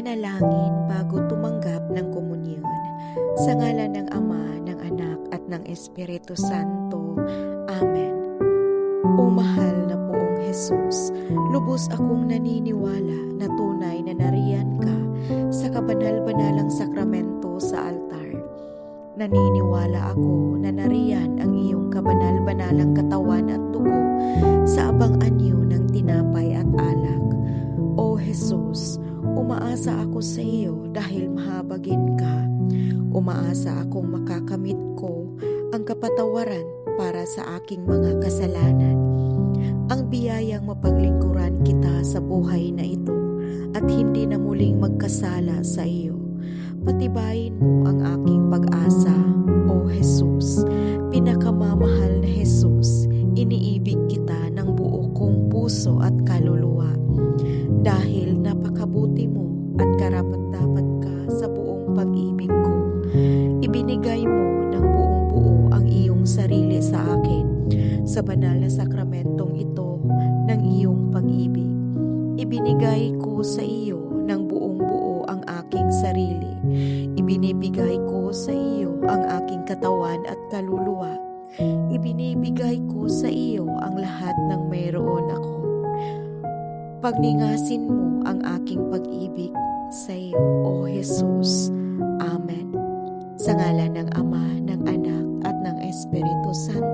manalangin bago tumanggap ng komunyon. Sa ngalan ng Ama, ng Anak, at ng Espiritu Santo. Amen. O mahal na poong Jesus, lubos akong naniniwala na tunay na nariyan ka sa kabanal-banalang sakramento sa altar. Naniniwala ako na nariyan ang iyong kabanal-banalang katawan at dugo sa abang anyo ng tinapay at alak. O Jesus, umaasa ako sa iyo dahil mahabagin ka. Umaasa akong makakamit ko ang kapatawaran para sa aking mga kasalanan. Ang biyayang mapaglingkuran kita sa buhay na ito at hindi na muling magkasala sa iyo. Patibayin mo ang aking pag-asa, O Jesus. Pinakamamahal na Jesus, iniibig kita ng buo kong puso at kaluluwa. Dahil karapat-dapat ka sa buong pag-ibig ko. Ibinigay mo ng buong buo ang iyong sarili sa akin sa banal na sakramentong ito ng iyong pag-ibig. Ibinigay ko sa iyo ng buong buo ang aking sarili. Ibinibigay ko sa iyo ang aking katawan at kaluluwa. Ibinibigay ko sa iyo ang lahat ng mayroon ako. Pagningasin mo ang aking pag-ibig sa iyo, O Jesus. Amen. Sa ngalan ng Ama, ng Anak, at ng Espiritu Santo.